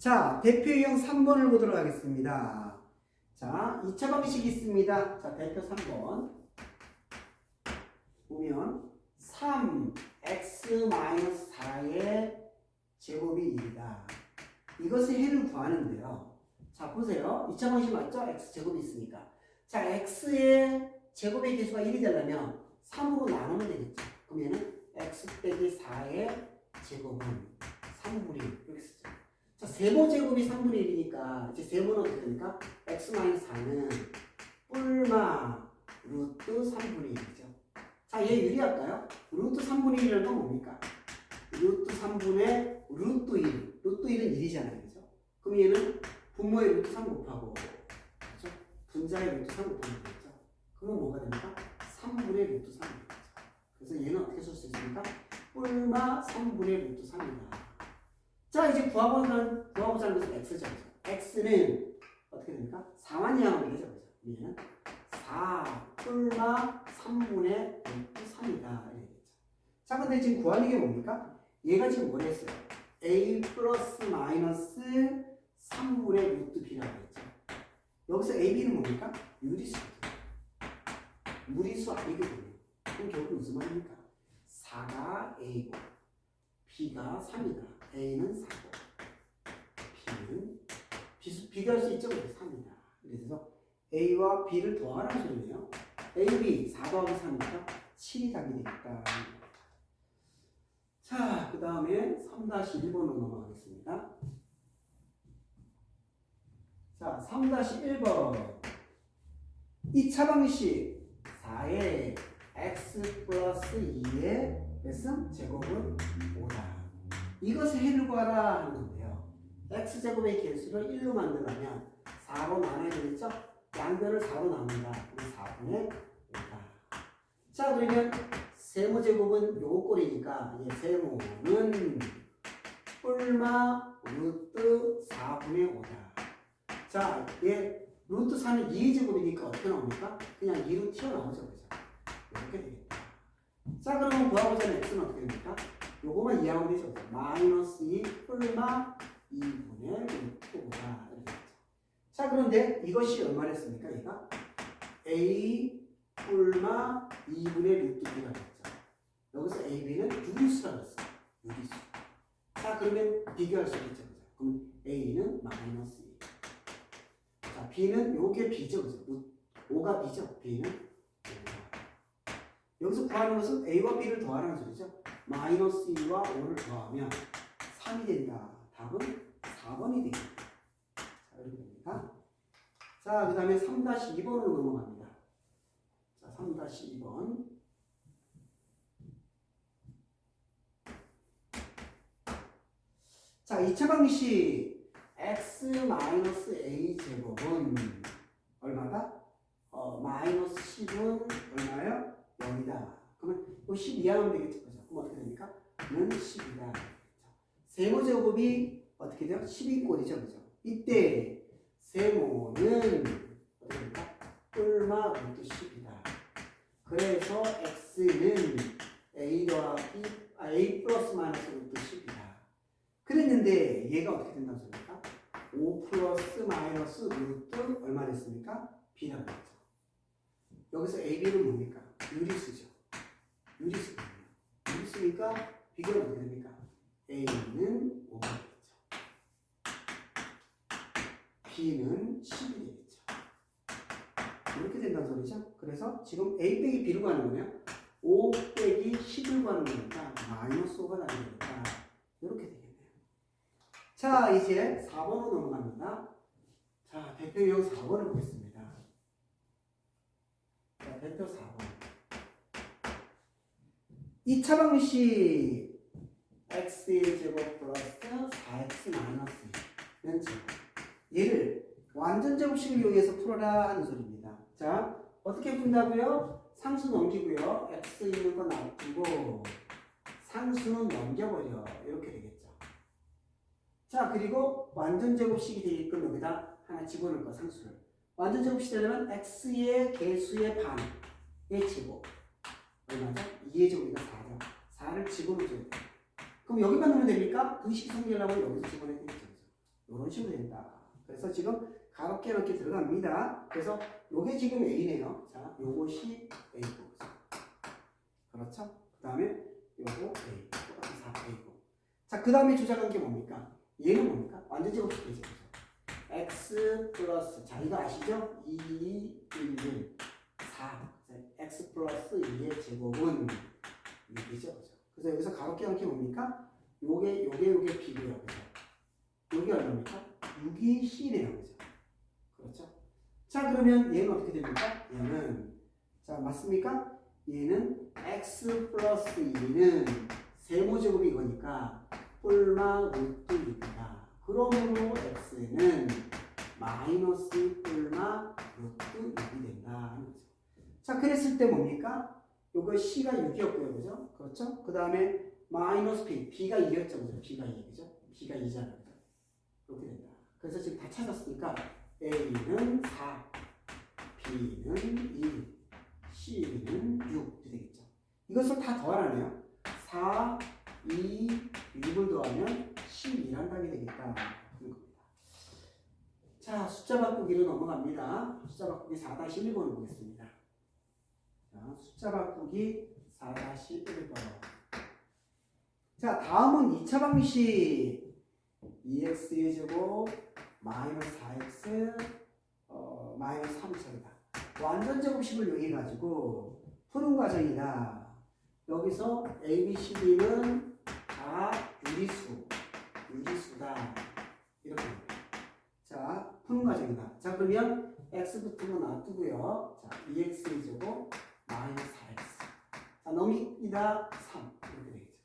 자, 대표 유형 3번을 보도록 하겠습니다. 자, 2차 방식이 있습니다. 자, 대표 3번. 보면 3x-4의 제곱이 1이다. 이것의 해를 구하는데요. 자, 보세요. 2차 방식 맞죠? x제곱이 있으니까. 자, x의 제곱의 개수가 1이 되려면 3으로 나누면 되겠죠. 그러면은 x 빼기 4의 제곱은 3분의 1 이렇게 쓰죠. 자, 세모 제곱이 3분의 1이니까 이제 세모는 어떻게 됩니까? x-4는 뿔마 루트 3분의 1이죠. 자, 얘 유리할까요? 루트 3분의 1이라는 건 뭡니까? 루트 3분의 루트 1. 루트 1은 1이잖아요. 그죠? 그럼 얘는 분모의 루트 3 곱하고 그죠? 분자의 루트 3 곱하면 되겠죠? 그러면 뭐가 됩니까? 3분의 루트 3이 되죠. 그래서 얘는 어떻게 쓸 수 있습니까? 뿔마 3분의 루트 3이다. 자, 이제 구하고자 하는, 구하고자 하는 것은 x죠. x는 어떻게 됩니까? 4만 이하면 되죠. 그죠? 얘는 4 뿔마 3분의 루트 3이다. 이렇게. 자, 근데 지금 구하는 게 뭡니까? 얘가 지금 뭘 했어요? a 플러스 마이너스 3분의 루트 b라고 했죠. 여기서 a, b는 뭡니까? 유리수거든요. 무리수 아니거든요. 그럼 결국 무슨 말입니까? 4가 a고 b가 3이다. A는 4고 b는 비수, 비교할 수 있죠? 그래서 3이다. 그래서 a와 b를 더하라는 소리네요. a, b 4 더하기 3이니까 7이 답이 되겠다. 자, 그 다음에 3-1번으로 넘어가겠습니다. 자, 3-1번. 2차 방식 4의 x 플러스 2의 몇승 제곱은 5다. 이것을 해를 구하라 하는 건데요. x제곱의 개수를 1로 만들려면 4로 나눠야 되겠죠? 양변을 4로 나눈다. 그럼 4분의 5다. 자, 그러면 세모제곱은 요거 꼴이니까 이게 세모는 뿔마 루트 4분의 5다. 자, 얘 루트 4는 2의 제곱이니까 어떻게 나옵니까? 그냥 2로 튀어나오죠. 그죠? 이렇게 되겠다. 자, 그러면 구하고자 x는 어떻게 됩니까? 요거만 이해하면 되죠. 그죠? 마이너스 2 뿔마 2분의 루트 5다. 이렇게 되죠. 자, 그런데 이것이 얼마랬습니까? 얘가 a 뿔마 2분의 루트 b가 됐죠. 여기서 a, b는 유리수라고 했어요. 유리수. 자, 그러면 비교할 수. 그죠? 그럼 a는 마이너스 2. 자, b는 요게 b죠. 그죠? 5가 b죠. b는 5가. 여기서 구하는 것은 a와 b를 더하라는 소리죠. 마이너스 2와 5를 더하면 3이 된다. 답은 4번이 되겠다. 자, 이렇게 됩니다. 자, 그 다음에 3-2번으로 넘어갑니다. 자, 3-2번. 자, 2차 방식 x-a 제곱은 얼마다? 어, 마이너스 10은 얼마예요? 0이다. 그러면 이10 이하면 되겠죠. 그럼 어떻게 됩니까? 는 10이다. 세모 제곱이 어떻게 돼요? 10인 꼴이죠. 그죠? 이때 세모는 어떻게 됩니까? 뿔마 루트 10이다. 그래서 x는 a 더하기 아, a 플러스 마이너스 루트 10이다. 그랬는데 얘가 어떻게 된다는 소리입니까? 5 플러스 마이너스 루트 얼마 됐습니까? b라고 했죠. 여기서 ab는 뭡니까? 유리수죠. 유리수거든요. 유리수니까 비교는 어떻게 됩니까? a는 5가 되겠죠. b는 10이 되겠죠. 이렇게 된다는 소리죠. 그래서 지금 a 빼기 b를 구하는 거네요. 5 빼기 10을 구하는 거니까 마이너스 5가 나게 되겠다. 이렇게 되겠네요. 자, 이제 4번으로 넘어갑니다. 자, 대표 유형 4번을 보겠습니다. 자, 대표 4번. 2차 방식 x의 제곱 플러스 4x 마이너스 2는 제곱. 얘를 완전 제곱식을 이용해서 풀어라 하는 소리입니다. 자, 어떻게 푼다고요? 상수 넘기고요. x 있는 거 놔두고 상수는 넘겨버려. 이렇게 되겠죠. 자, 그리고 완전 제곱식이 되게끔 여기다 하나 집어넣을 거 상수를. 완전 제곱식이 되려면 x의 개수의 반의 제곱. 얼마죠? 2의 제곱이니까 4죠. 4를 집어넣어줘야 돼. 그럼 여기만 넣으면 됩니까? 그 식이 생기려면 여기서 집어넣어야 되겠죠. 이런 식으로 된다. 그래서 지금 가볍게 이렇게 들어갑니다. 그래서 요게 지금 A네요. 자, 요것이 A고. 그렇죠? 그 다음에 요거 A. 똑같이 4A고. 자, 그 다음에 주작한 게 뭡니까? 얘는 뭡니까? 완전. 그죠? X 플러스, 자, 이거 아시죠? 2, 1, 1, 4. X 플러스 2의 제곱은 6이죠. 그죠? 그래서 여기서 가볍게 넣은 게 뭡니까? 요게, 요게, 요게 B고요. 그죠? 요게 얼마입니까? 6이 C네요. 그죠? 그렇죠? 자, 그러면 얘는 어떻게 됩니까? 얘는, 자, 맞습니까? 얘는 x 플러스 2는 세모제곱이 이거니까 뿔마 루트 6이다. 그러므로 x는 마이너스 뿔마 루트 6이 된다. 자, 그랬을 때 뭡니까? 요거 c가 6이었고요. 그죠? 그렇죠? 그 다음에 마이너스 b, b가 2였죠. 그죠? b가 2, 그죠? b가 2잖아요. 그죠? 그렇게 된다. 그래서 지금 다 찾았으니까 a는 4, b는 2, C는 6 이렇게 되겠죠. 이것을 다 더하라네요. 4, 2, 6을 더하면 12란 답이 되겠다. 그런 겁니다. 자, 숫자 바꾸기로 넘어갑니다. 숫자 바꾸기 4-1번을 보겠습니다. 자, 숫자 바꾸기 4-1번. 자, 다음은 2차 방식. 2x의 제곱 마이너스 4x 어, 마이너스 3차이다. 완전 제곱식을 이용해 가지고 푸는 과정이다. 여기서 A, B, C, D는 다 유리수, 유리수다. 이렇게. 자, 푸는 과정이다. 자, 그러면 x 붙은 거 놔두고요. 자, 2x의 제곱 마이너스 4x. 자, 넘깁니다. 3. 이렇게 되겠죠.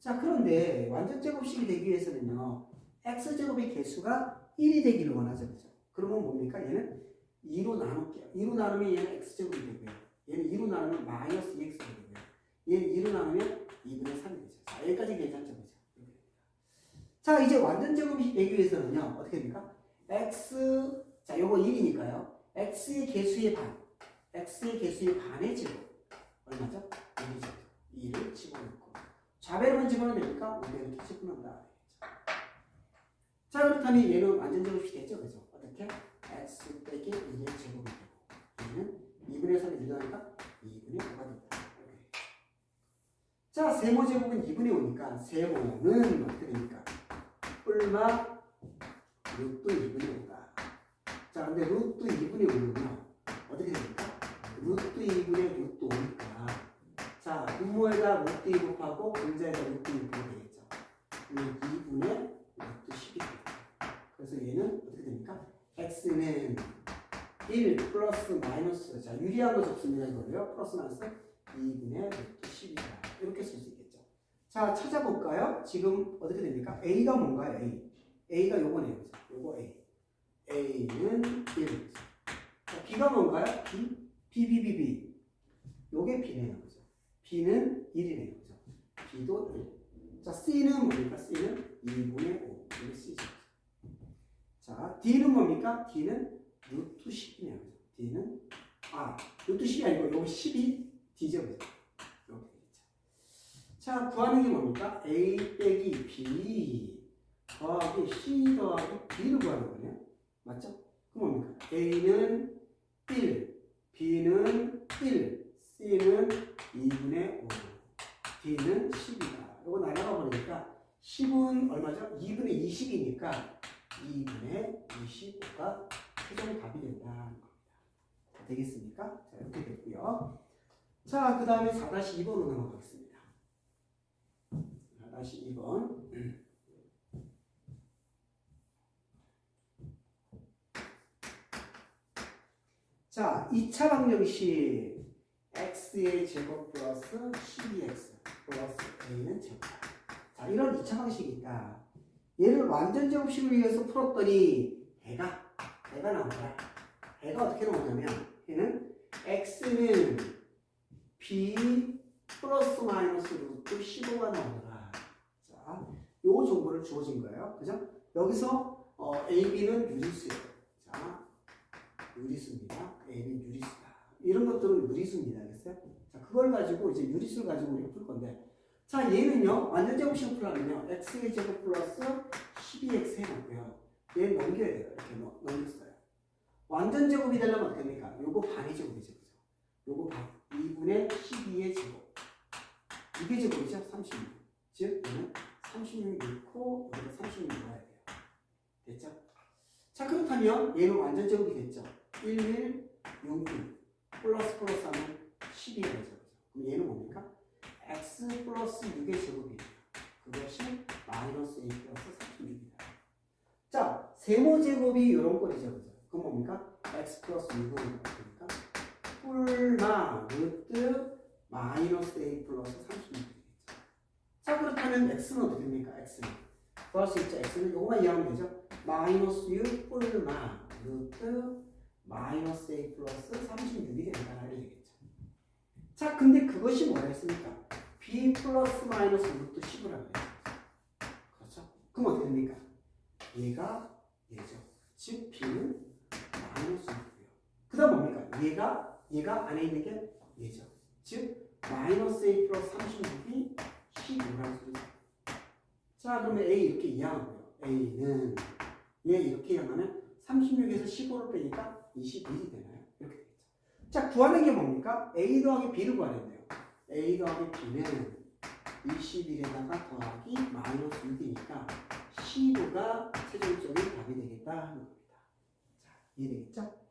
자, 그런데 완전 제곱식이 되기 위해서는요. x 제곱의 개수가 1이 되기를 원하죠. 그죠? 그러면 뭡니까? 얘는 2로 나눌게요. 2로 나누면 얘는 x제곱이 되고요. 얘는 2로 나누면 마이너스 2x가 되고요. 얘는 2로 나누면 2분의 3이 되죠. 자, 여기까지 괜찮죠? 그죠? 자, 이제 완전 제곱이 되기 위해서는요. 어떻게 됩니까? x, 자, 요거 1이니까요. x의 개수의 반, x의 개수의 반의 제곱. 얼마죠? 1이죠. 2를 집어넣고. 좌배로만 집어넣으면 됩니까? 우배 이렇게 집어넣는다. 자, 그렇다면 얘는 완전 제곱이 됐죠? 그죠? 어떻게? x 빼기 2의 제곱이 되고 얘는 2분의 3이 늘어나니까 2분의 5가 된다. 자, 세모 제곱은 2분의 5니까 세모는 어떻게 됩니까? 뿔마 루트 2분의 5다. 자, 근데 루트 2분의 5는요 어떻게 됩니까? 루트 2분의 루트 5니까. 자, 분모에다 루트 2 곱하고 분자에다 루트 2 곱하면 되겠죠. 2분의 루트 10이 됩니다. 그래서 얘는 어떻게 됩니까? x는 1 플러스 마이너스 자 유리한 거 적습니다 이거를요. 플러스 마이너스 2분의 루트 10이다. 이렇게 쓸 수 있겠죠. 자 찾아볼까요? 지금 어떻게 됩니까? A가 뭔가요 a? A가 요거네요? 요거 a. A는 1 자, b가 뭔가요? B b b b b 요게 b네요 그죠 b는 1이네요 그죠 b도 1 자 c는 뭡니까 c는 2분의 5 이게 c죠 자, D는 뭡니까? D는 루트 10이네요. D는 아, 루트 10이 아니고 여기 10이 D죠. 그죠? 자, 구하는 게 뭡니까? A 빼기 B 더하기 C 더하기 B를 구하는 거네요. 맞죠? 그럼 뭡니까? A는 1, B는 1, C는 2분의 5, D는 10이다. 이거 나눠가 버리니까 10은 얼마죠? 2분의 20이니까 2분의 25가 최종 답이 된다는 겁니다. 자, 되겠습니까? 자, 이렇게 됐고요. 자, 그 다음에 4-2번으로 넘어가겠습니다. 4-2번. 자, 2차 방정식 x의 제곱 플러스 12x 플러스 a는 제곱. 자, 이런 2차 방식이 있다. 얘를 완전 제곱식을 위해서 풀었더니 해가 해가 나온 거야. 해가 어떻게 나오냐면 얘는 x는 b 플러스 마이너스 루트 15가 나오더라. 자, 요 정보를 주어진 거예요. 그죠? 여기서 어, a, b는 유리수예요. 자, 유리수입니다. a는 유리수다. 이런 것들은 유리수입니다. 알겠어요? 자, 그걸 가지고 이제 유리수를 가지고 우리가 풀 건데 자, 얘는요, 완전 제곱식을 풀려면요, x의 제곱 플러스 12x 해놓고요. 얘 넘겨야 돼요. 이렇게 넘- 넘겼어요. 완전 제곱이 되려면 어떻게 됩니까? 요거 반의 제곱이죠. 그죠? 요거 반. 2분의 12의 제곱. 이게 제곱이죠? 36. 즉, 얘는 36 넣고, 여기다 36 넣어야 돼요. 됐죠? 자, 그렇다면 얘는 완전 제곱이 됐죠? 1, 1, 6, 6. 플러스 플러스 하면 12가 되죠. 그럼 얘는 뭡니까? x 플러스 6의 제곱이에요. 그것이 마이너스 2 플러스 36이다. 자, 세모 제곱이 이런 꼴이죠. 그죠? 그럼 뭡니까? X 플러스 6은 뭡니까? 뿔마 루트 마이너스 a 플러스 36이 되겠죠. 자, 그렇다면 x는 어떻게 됩니까? x는. 구할 수 있죠. x는 요거만 이해하면 되죠. 마이너스 6 뿔마 루트 마이너스 a 플러스 36이 된다. 이렇게 되겠죠. 자, 근데 그것이 뭐라 했습니까? b 플러스 마이너스 루트 10이라고 해요. 그렇죠? 그럼 어떻게 됩니까? 얘가 얘죠. 즉 b는 마이너스 6이고요. 그 다음 뭡니까? 얘가 얘가 안에 있는 게 얘죠. 즉 마이너스 a 플러스 36이 15라는 소리죠. 자 그러면 a 이렇게 이항하고요. a는 얘 이렇게 이항하면 36에서 15를 빼니까 21이 되나요? 이렇게 되겠죠. 자 구하는 게 뭡니까? a 더하기 b를 구하야 돼요. a 더하기 b는 21에다가 더하기 마이너스 6이니까 15가 최종적인 답이 되겠다 하는 겁니다. 자, 이해되겠죠?